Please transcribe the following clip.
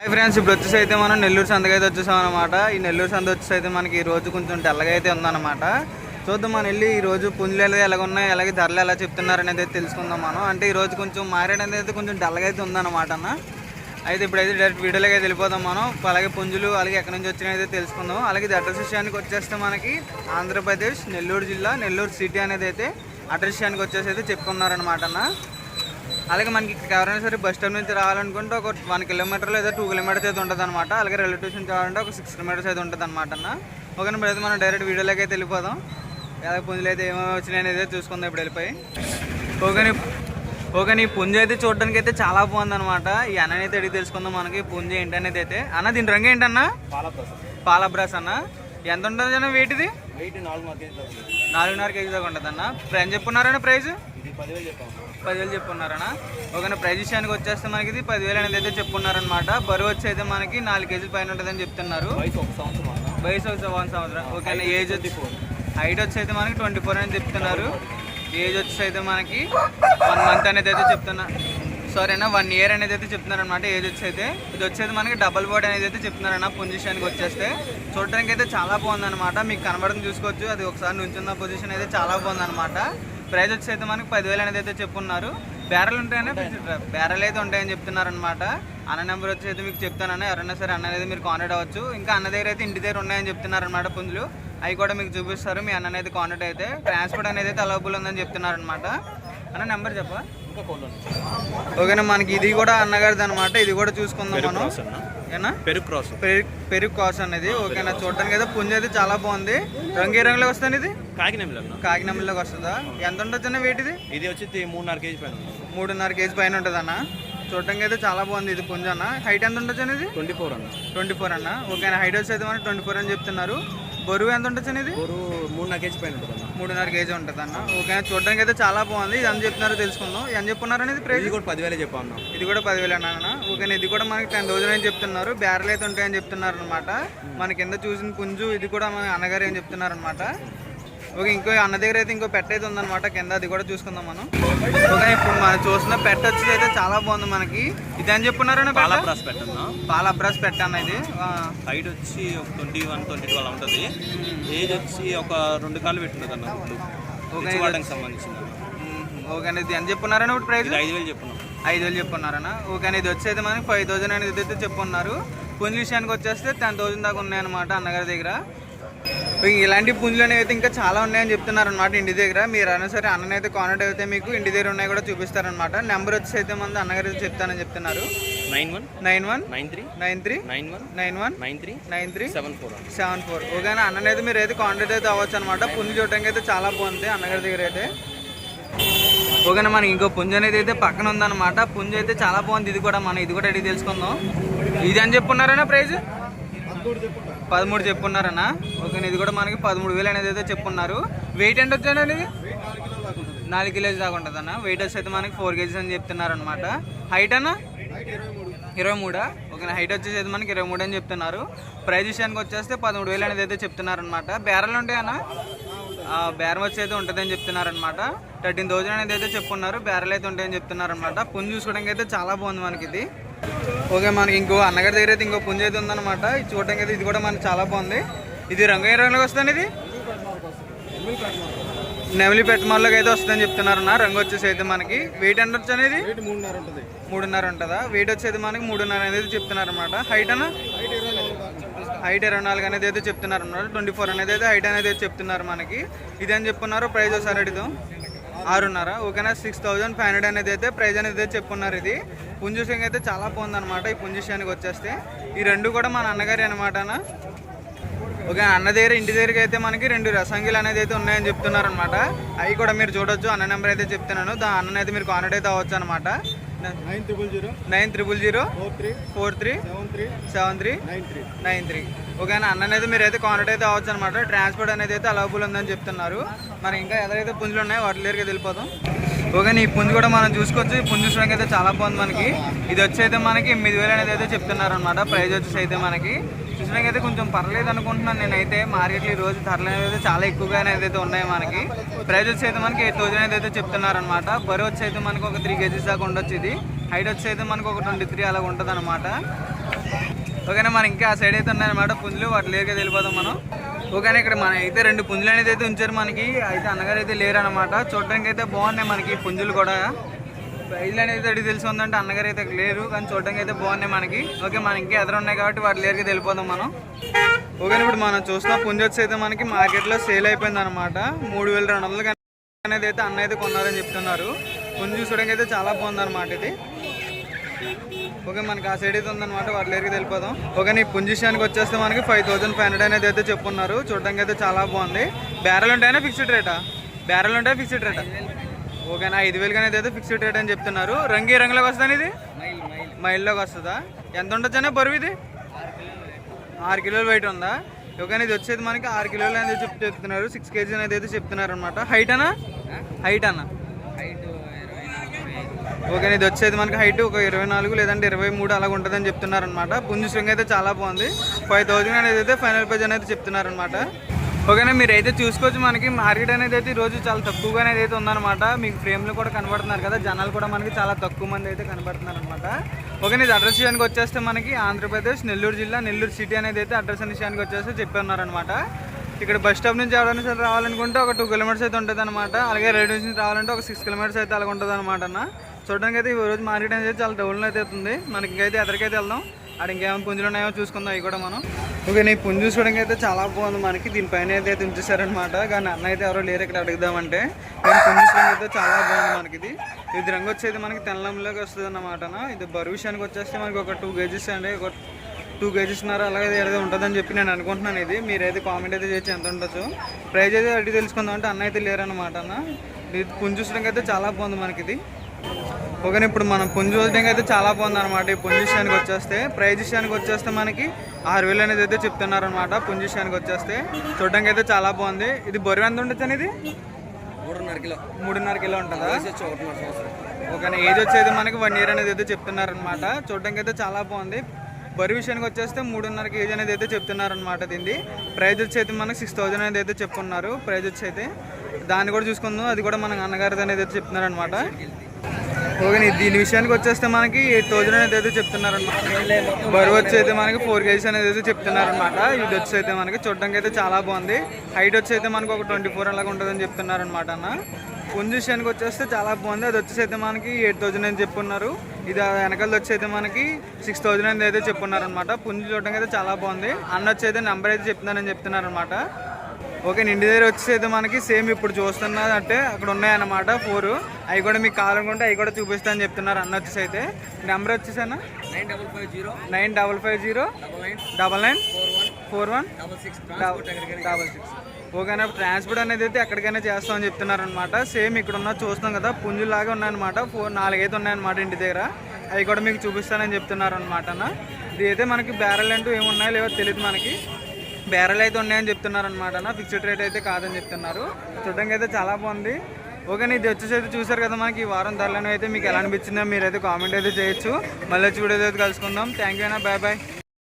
Hi friends ఇప్పుడు వచ్చేసి అయితే మనం నెల్లూరు సందకి అయితే వచ్చేసాం అనమాట ఈ నెల్లూరు సంద వచ్చేసి అయితే మనకి ఈ రోజు కొంచెం తెల్లగా అయితే ఉందన్నమాట. చూద్దాం మనం వెళ్ళి ఈ రోజు పుంజులు ఎలా ఉన్నాయి అలాగే ధరలు ఎలా చెప్తున్నారు అనేది అయితే తెలుసుకుందాం మనం. అంటే ఈ రోజు కొంచెం మారేడనేది అయితే కొంచెం డల్గా అయితే ఉందన్నమాట అన్న. అయితే ఇప్పుడైతే డైరెక్ట్ వీడియోలోకి అయితే వెళ్ళిపోదాం మనం. అలాగే పుంజులు అలాగే ఎక్కడి నుంచి వచ్చినాయి అయితే తెలుసుకుందాం. అలాగే ఇది అడ్రస్ విషయానికి వచ్చేస్తే మనకి ఆంధ్రప్రదేశ్ నెల్లూరు జిల్లా నెల్లూరు సిటీ అనేది అయితే అడ్రస్ విషయానికి వచ్చేసి అయితే చెప్పుకున్నారనమాట అన్న. అలాగే మనకి ఇక్కడ ఎవరైనా సరే బస్ స్టాండ్ నుంచి రావాలనుకుంటే ఒక వన్ కిలోమీటర్ లేదా టూ కిలోమీటర్స్ అయితే ఉంటుంది అనమాట అలాగే రైల్వే స్టేషన్ కావాలంటే ఒక సిక్స్ కిలోమీటర్స్ అయితే ఉంటుంది అనమాట అన్న. ఓకే అయితే మనం డైరెక్ట్ వీడియోలోకి అయితే వెళ్ళిపోదాం. అలాగే పుంజులు అయితే ఏమేమి వచ్చినాయి అనేది అయితే చూసుకుందాం ఇప్పుడు వెళ్ళిపోయి. ఓకే ఓకే నీ పుంజు అయితే చూడడానికి అయితే చాలా బాగుంది అనమాట ఈ అన్నని అయితే అడిగి తెలుసుకుందాం మనకి పుంజు ఏంటనేది అయితే. అన్న దీని రంగు ఏంటన్నా? పాల ప్రసాద్ పాల బ్రాస్ అన్న. ఎంత ఉంటుంది అన్న వెయిట్ అవుతుంది నాలుగున్నర కేజీ దాకా ఉంటుంది. అన్న ప్రైస్ చెప్పున్నారన్న ప్రైస్? ఇది పదివేలు చెప్పున్నారనా? ఓకే ప్రైజ్ విషయానికి వచ్చేస్తే మనకి ఇది పదివేలు అనేది అయితే చెప్పున్నారనమాట బరువు వచ్చి అయితే మనకి నాలుగు కేజీల పైన ఉంటుందని చెప్తున్నారు. వయసు ఒక వన్ సంవత్సరం ఓకే ఏజ్ వచ్చి హైట్ వచ్చి అయితే మనకి ట్వంటీ ఫోర్ అని చెప్తున్నారు. ఏజ్ వచ్చి అయితే మనకి వన్ మంత్ అనేది అయితే చెప్తున్నా. సారీ అన్న వన్ ఇయర్ అనేది అయితే చెప్తున్నారు అనమాట ఏజ్ వచ్చి అయితే. ఇది వచ్చేది మనకి డబల్ బోర్డ్ అనేది అయితే చెప్తున్నారన్న పొజిషన్కి వచ్చేస్తే. చూడడానికి అయితే చాలా బాగుందన్నమాట. మీకు కనబడుతుంది చూసుకోవచ్చు. అది ఒకసారి నుంచున్న పొజిషన్ అయితే చాలా బాగుందన్నమాట. ప్రైస్ వచ్చి అయితే మనకి పదివేలు అనేది అయితే చెప్పున్నారు. బేరలు ఉంటాయని బేరలు అయితే ఉంటాయని చెప్తున్నారు అనమాట అన్న నెంబర్ వచ్చి అయితే మీకు చెప్తానని ఎవరైనా సరే అన్న అనేది మీరు కాంటాక్ట్ అవ్వచ్చు. ఇంకా అన్న దగ్గర అయితే ఇంటి దగ్గర ఉన్నాయని చెప్తున్నారు అనమాట పుంజులు. అవి కూడా మీకు చూపిస్తారు. మీ అన్న అనేది కాంటాక్ట్ అయితే. ట్రాన్స్పోర్ట్ అనేది అయితే అవైలబుల్ ఉందని చెప్తున్నారు అనమాట అన్న నెంబర్ చెప్పా. ఓకేనా మనకి ఇది కూడా అన్నగారిది అనమాట ఇది కూడా చూసుకుందాం మనం. ఏనా పెరుగు క్రాస్. పెరుగు పెరుగు కాస్ అనేది. ఓకేనా? చూడడానికి అయితే పుంజ అయితే చాలా బాగుంది. రంగు ఏ రంగులోకి వస్తుంది ఇది? కాకినాడ అన్న. కాకినాడలోకి వస్తుందా? ఎంత ఉండొచ్చు వెయిట్ ఇది? ఇది వచ్చి మూడున్నర కేజీ పైన మూడున్నర కేజీ పైన ఉంటుంది అన్న. చూడడానికి అయితే చాలా బాగుంది ఇది పుంజ అన్న. హైట్ ఎంత ఉండొచ్చు అనేది ట్వంటీ ఫోర్ అన్న. ట్వంటీ ఫోర్ అన్న. ఓకేనా? హైట్ వచ్చి అయితే మనకి ట్వంటీ ఫోర్ అని చెప్తున్నారు. బరువు ఎంత ఉండొచ్చు అనేది ఊరు మూడున్నర కేజీ పైన ఉంటుంది అన్న. మూడున్నర కేజీ ఉంటుంది అన్న. ఓకేనా? చూడడానికి అయితే చాలా బాగుంది. ఇది ఎంత చెప్తున్నారో తెలుసుకుందాం. ఎంత చెప్పున్నారు అనేది ప్రైస్? ఇది కూడా పదివేలే చెప్పా అన్న. ఇది కూడా పదివేలు అన్న. ఓకేనా ఇది కూడా మనకి టెన్ థౌసండ్ అని చెప్తున్నారు. బ్యారెల్ అయితే ఉంటాయని చెప్తున్నారు అనమాట మన కింద చూసిన పుంజు ఇది కూడా మన అన్నగారు అని చెప్తున్నారు అనమాట ఓకే ఇంకో అన్న దగ్గర అయితే ఇంకో పెట్ట అయితే ఉందన్నమాట. కింద అది కూడా చూసుకుందాం మనం. ఓకే ఇప్పుడు మనం చూసిన పెట్ట వచ్చి అయితే చాలా బాగుంది మనకి. ఇది అని చెప్పున్నారన్న పాల పెట్ట క్రాస్ పెట్టన్న పాల అబ్రాస్ పెట్ట అన్న ఇది. హైట్ వచ్చి ఒక ట్వంటీ వన్ ట్వంటీ టూ అలా ఉంటుంది. ఏజ్ వచ్చి ఒక రెండు కాళ్ళు పెట్టుంటుంది అన్న. ఓకే, సంబంధించింది. ఓకే అండి ఇది అని చెప్పున్నారన్న ఇప్పుడు ప్రైస్ ఐదు వేలు చెప్పున్నాం. ఐదు వేలు చెప్పున్నారన్న ఓకే ఇది వచ్చేది మనకి ఫైవ్ థౌసండ్ అనేది అయితే చెప్పున్నారు పుంజు విషయానికి వచ్చేస్తే టెన్ థౌసండ్ దాకా ఉన్నాయన్నమాట అన్నగారి దగ్గర. ఇలాంటి పుంజులు అనేవి అయితే ఇంకా చాలా ఉన్నాయని చెప్తున్నారు అనమాట ఇంటి దగ్గర. మీరు అయినా సరే అన్నని అయితే కాంటాక్ట్ అయితే మీకు ఇంటి దగ్గర ఉన్నాయి కూడా చూపిస్తారనమాట నెంబర్ వచ్చి అయితే మంది అన్నగారు అయితే చెప్తానని చెప్తున్నారు. Nine one nine one nine three nine three nine one nine one nine three nine three seven four seven four. ఓకేనా అన్నని అయితే మీరు అయితే కాంటాక్ట్ అయితే అవ్వచ్చు అనమాట పుంజు చూడటానికి అయితే చాలా బాగుంది అన్నగారి దగ్గర అయితే. ఓకేనా మనకి ఇంకో పుంజు అనేది అయితే పక్కన ఉందన్నమాట. పుంజు అయితే చాలా బాగుంది. ఇది కూడా మనం ఇది కూడా అడిగి తెలుసుకుందాం. ఇది అని చెప్పున్నారనా ప్రైజ్? పదమూడు చెప్పున్నారనా? ఓకే ఇది కూడా మనకి పదమూడు వేలు అనేది అయితే చెప్పున్నారు. వెయిట్ ఎంత వచ్చాను అనేది నాలుగు కిలోస్ దాకా ఉంటుంది అన్న వెయిట్ వచ్చి అయితే మనకి ఫోర్ కేజీస్ అని చెప్తున్నారు అనమాట హైట్ అన్న? ఇరవై మూడా. ఓకే హైట్ వచ్చేసి అయితే మనకి ఇరవై మూడు అని చెప్తున్నారు. ప్రైజ్ విషయానికి వచ్చేస్తే పదమూడు వేలు అనేది అయితే చెప్తున్నారు అనమాట బేరాలు ఉంటాయన్నా? బేరం వచ్చి అయితే ఉంటుందని చెప్తున్నారు అనమాట థర్టీన్ థౌజండ్ అనేది అయితే చెప్పున్నారు బేరాలు అయితే ఉంటాయని చెప్తున్నారు అనమాట పుంజు చూసుకోవడానికి అయితే చాలా బాగుంది మనకి ఇది ఓకే మనకి ఇంకో అన్నగారి దగ్గర అయితే ఇంకో పుంజు అయితే ఉందన్నమాట. ఇది చూడడానికి అయితే ఇది కూడా మనకి చాలా బాగుంది. ఇది రంగు ఏ రంగులోకి వస్తుంది ఇది? నెమలి పెట్టమల్లోకి అయితే వస్తుందని చెప్తున్నారు అన్న రంగు వచ్చేసి అయితే మనకి. వెయిట్ ఎంత వచ్చి అనేది? మూడున్నర ఉంటుంది. మూడున్నర ఉంటుందా? వెయిట్ వచ్చేది మనకి మూడున్నర అనేది చెప్తున్నారు అనమాట హైట్ అన్న హైట్ ఇరవై నాలుగు అనేది అయితే చెప్తున్నారు అన్నారు. ట్వంటీ ఫోర్ అనేది అయితే హైట్ అనేది చెప్తున్నారు మనకి. ఇది అని చెప్పున్నారు ప్రైజ్ ఒకసారి అడుగుదాం. ఆరున్నర ఓకేనా? సిక్స్ థౌజండ్ ఫైవ్ హండ్రెడ్ అనేది అయితే ప్రైజ్ అనేది అయితే చెప్పున్నారు ఇది. పుంజుషంగ్ అయితే చాలా బాగుందనమాట ఈ పుంజుషానికి వచ్చేస్తే. ఈ రెండు కూడా మా అన్నగారి అనమాట ఓకే అన్న దగ్గర ఇంటి దగ్గరికి అయితే మనకి రెండు రసంగిలు అనేది అయితే ఉన్నాయని చెప్తున్నారు అనమాట అవి కూడా మీరు చూడొచ్చు అన్న నెంబర్ అయితే చెప్తున్నాను. దా అన్న మీరు కాంటాక్ట్ అయితే అవ్వచ్చు అనమాట nine triple zero four three four three seven three nine three ఓకేనా అన్న అనేది మీరు అయితే కాంటాక్ట్ అయితే అవ్వచ్చు అనమాట ట్రాన్స్పోర్ట్ అనేది అయితే అవైలబుల్ ఉందని చెప్తున్నారు. మరి ఇంకా ఎలాగైతే పుంజులు ఉన్నాయో వాటి దగ్గరికి వెళ్ళిపోదాం ఓకే ఈ పుంజు కూడా మనం చూసుకోవచ్చు. ఈ పుంజు చూడడానికి అయితే చాలా బాగుంది మనకి. ఇది వచ్చి అయితే మనకి ఎనిమిది వేలు అనేది అయితే చెప్తున్నారు అనమాట ప్రైజ్ వచ్చేసి అయితే మనకి. చూసడానికి అయితే కొంచెం పర్లేదు అనుకుంటున్నాను నేనైతే. మార్కెట్లో ఈ రోజు ధరలు అనేది అయితే చాలా ఎక్కువగా అనేది అయితే ఉన్నాయి మనకి. ప్రైజ్ వచ్చి అయితే మనకి ఎయిట్ థౌసండ్ అనేది అయితే చెప్తున్నారు అనమాట బరువు వచ్చి అయితే మనకి ఒక త్రీ కేజీస్ దాకా ఉండొచ్చు ఇది. హైట్ వచ్చి అయితే మనకు ఒక ట్వంటీ త్రీ అలా ఉంటుంది అనమాట ఓకేనా మనం ఇంకా ఆ సైడ్ అయితే ఉన్నాయన్నమాట. పుంజులు వాటి లేరుగా వెళ్ళిపోదాం మనం. ఓకేనా ఇక్కడ మన అయితే రెండు పుంజులు అనేది అయితే ఉంచారు మనకి. అయితే అన్నగారు అయితే లేరు చూడడానికి అయితే బాగున్నాయి మనకి పుంజులు కూడా. ప్రైజ్లు అనేది అడిగి తెలిసి ఉందంటే అన్నగారు అయితే లేరు కానీ చూడడానికి అయితే బాగున్నాయి మనకి. ఓకే మనకి ఇంకా ఎదురు ఉన్నాయి కాబట్టి వాటి లేరుకి వెళ్ళిపోదాం మనం. ఓకే ఇప్పుడు మనం చూస్తున్న పుంజొచ్చి అయితే మనకి మార్కెట్లో సేల్ అయిపోయింది అనమాట మూడు వేల రెండు వందలు అనేది అయితే అన్న అయితే కొన్నారని చెప్తున్నారు. పుంజు చూడడానికి అయితే చాలా బాగుంది అనమాట ఇది. ఓకే మనకి ఆ సైడ్ అయితే ఉందన్నమాట. వాటి లేరికి వెళ్ళిపోదాం. ఓకే నీ పుంజిషానికి వచ్చేస్తే మనకి ఫైవ్ థౌసండ్ ఫైవ్ హండ్రెడ్ అనేది అయితే చెప్పున్నారు. చూడడానికి అయితే చాలా బాగుంది. బ్యారెల్ ఉంటాయనా ఫిక్స్డ్ రేటా బ్యారెల్ ఉంటాయా ఫిక్స్డ్ రేటా ఓకేనా ఐదు వేలు అనేది అయితే ఫిక్స్డ్ రేట్ అని చెప్తున్నారు. రంగు రంగులోకి వస్తుంది ఇది మైల్లోకి వస్తుందా? ఎంత ఉండొచ్చనే బరువు ఇది? ఆరు కిలోలు వెయిట్ ఉందా? ఓకే ఇది వచ్చేది మనకి ఆరు కిలోలు అనేది చెప్ చెప్తున్నారు. సిక్స్ కేజీ అనేది అయితే చెప్తున్నారు అనమాట హైట్ అనా హైట్ అన్న. ఓకే ఇది వచ్చేది మనకి హైట్ ఒక ఇరవై నాలుగు లేదంటే ఇరవై మూడు అలాగ ఉంటుందని చెప్తున్నారు అనమాట పుంజు స్వింగ్ అయితే చాలా బాగుంది. ఫైవ్ థౌజండ్ అనేది అయితే ఫైనల్ ప్రైజ్ అనేది చెప్తున్నారనమాట ఓకేనా మీరు అయితే చూసుకోవచ్చు మనకి. మార్కెట్ అనేది అయితే ఈరోజు రోజు చాలా తక్కువగా అనేది అయితే ఉందన్నమాట. మీకు ఫ్రేమ్లు కూడా కనబడుతున్నారు కదా జనాలు కూడా మనకి చాలా తక్కువ మంది అయితే కనబడుతున్నారు అనమాట ఓకే ఇది అడ్రస్ విషయానికి వచ్చేస్తే మనకి ఆంధ్రప్రదేశ్ నెల్లూరు జిల్లా నెల్లూరు సిటీ అనేది అయితే అడ్రస్ అనే విషయానికి వచ్చేస్తే చెప్పన్నారనమాట ఇక్కడ బస్ స్టాప్ నుంచి ఎవరైనా సరే రావాలనుకుంటే ఒక టూ కిలోమీటర్స్ అయితే ఉంటుంది అనమాట అలాగే రైల్వే నుంచి రావాలంటే ఒక సిక్స్ కిలోమీటర్స్ అయితే అలాగ ఉంటుంది అనమాట అన్న. చూడడానికి అయితే ఈ రోజు మార్కెట్ అనేది చాలా డౌన్ అయితే అవుతుంది మనకి ఇంకైతే ఎదరికైతే వెళ్దాం. అక్కడ ఇంకేమైనా పుంజులు ఉన్నాయో చూసుకుందాం అవి కూడా మనం. ఓకే నీ పుంజు చూడడానికి అయితే చాలా బాగుంది మనకి. దీనిపైన అయితే ఉంచేసారనమాట కానీ అన్న అయితే ఎవరో లేరు ఇక్కడ అడుగుదామంటే. కానీ పుంజు చూడడానికి అయితే చాలా బాగుంది మనకి ఇది. ఇది రంగు వచ్చేది మనకి తెల్లంలోకి వస్తుంది అన్నమాట ఇది బరువు విషయానికి వచ్చేస్తే మనకి ఒక టూ కేజీస్ అండి. ఒక టూ కేజీస్ ఉన్నారు అలాగే ఏదో ఉంటుందని చెప్పి నేను అనుకుంటున్నాను ఇది. మీరైతే కామెంట్ అయితే చేసి ఎంత ఉండొచ్చు. ప్రైజ్ అయితే అడిగి తెలుసుకుందాం అంటే అన్న అయితే లేరన్నమాట అన్న ఇది పుంజు చూడడానికి అయితే చాలా బాగుంది మనకి ఇది. ఓకే ఇప్పుడు మనం పుంజు చూడడానికి అయితే చాలా బాగుంది అనమాట ఈ పుంజు విషయానికి వచ్చేస్తే ప్రైజ్ విషయానికి వచ్చేస్తే మనకి ఆరు వేలు అనేది అయితే చెప్తున్నారు అనమాట పుంజు విషయానికి వచ్చేస్తే. చూడడానికి అయితే చాలా బాగుంది. ఇది బరువు ఎంత ఉండొచ్చు అనేది? మూడున్నర కిలో. మూడున్నర కిలో ఉంటుందా? ఓకే ఏజ్ వచ్చేది మనకి వన్ ఇయర్ అనేది అయితే చెప్తున్నారు అనమాట చూడడానికి అయితే చాలా బాగుంది. బరువు విషయానికి వచ్చేస్తే మూడున్నర కేజీ అనేది అయితే చెప్తున్నారు అనమాట దీన్ని. ప్రైజ్ వచ్చేది మనకి సిక్స్ థౌజండ్ అనేది అయితే చెప్పున్నారు ప్రైజ్ వచ్చేది. దాన్ని కూడా చూసుకుందాం. అది కూడా మన అన్నగారిది అనేది అయితే చెప్తున్నారు అనమాట ఓకే దీని విషయానికి వచ్చేస్తే మనకి ఎయిట్ థౌజండ్ అనేది అయితే చెప్తున్నారు బరువు వచ్చి అయితే మనకి ఫోర్ కేజీస్ అనేది అయితే చెప్తున్నారు అనమాట ఇది వచ్చి అయితే మనకి చూడడానికి అయితే చాలా బాగుంది. హైట్ వచ్చి అయితే మనకి ఒక ట్వంటీ ఫోర్ అలాగ ఉంటుందని చెప్తున్నారనమాట అన్న. పుంజు విషయానికి వచ్చేస్తే చాలా బాగుంది. అది వచ్చేసి అయితే మనకి ఎయిట్ థౌజండ్ అని చెప్పున్నారు. ఇది ఆ వెనకాల వచ్చి అయితే మనకి సిక్స్ థౌజండ్ అనేది అయితే చెప్పున్నారనమాట పుంజు చూడడానికి అయితే చాలా బాగుంది. అన్న వచ్చి అయితే నెంబర్ అయితే చెప్తున్నానని చెప్తున్నారు అనమాట ఓకే ఇంటి దగ్గర వచ్చేసి అయితే మనకి. సేమ్ ఇప్పుడు చూస్తున్నది అంటే అక్కడ ఉన్నాయన్నమాట ఫోర్. అవి కూడా మీకు కావాలనుకుంటే అవి కూడా చూపిస్తానని చెప్తున్నారు అన్న వచ్చేసి అయితే. Number వచ్చేసానా? Nine double five zero. Nine double five zero. Double nine. Four one. Four one. Double six. ఓకేనా ట్రాన్స్పోర్ట్ అనేది అయితే ఎక్కడికైనా చేస్తామని చెప్తున్నారు అనమాట సేమ్ ఇక్కడ ఉన్న చూస్తాం కదా పుంజులాగా ఉన్నాయన్నమాట. ఫోర్ నాలుగైతే ఉన్నాయన్నమాట ఇంటి దగ్గర. అవి కూడా మీకు చూపిస్తానని చెప్తున్నారు అనమాట అన్న ఇది అయితే మనకి బ్యారెల్ అంటూ ఏమున్నాయో లేవో తెలియదు మనకి. బ్యారెల్ అయితే ఉన్నాయని చెప్తున్నారు అనమాట ఫిక్స్డ్ రేట్ అయితే కాదని చెప్తున్నారు. చూడడానికి అయితే చాలా బాగుంది. ఓకే ఇది వచ్చేసి చూసారు కదా మనకి ఈ వారం ధరలను అయితే మీకు ఎలా అనిపించిందో మీరైతే కామెంట్ అయితే చేయొచ్చు. మళ్ళీ వచ్చి వీడియో అయితే కలుసుకుందాం. థ్యాంక్ యూ అయినా బాయ్ బాయ్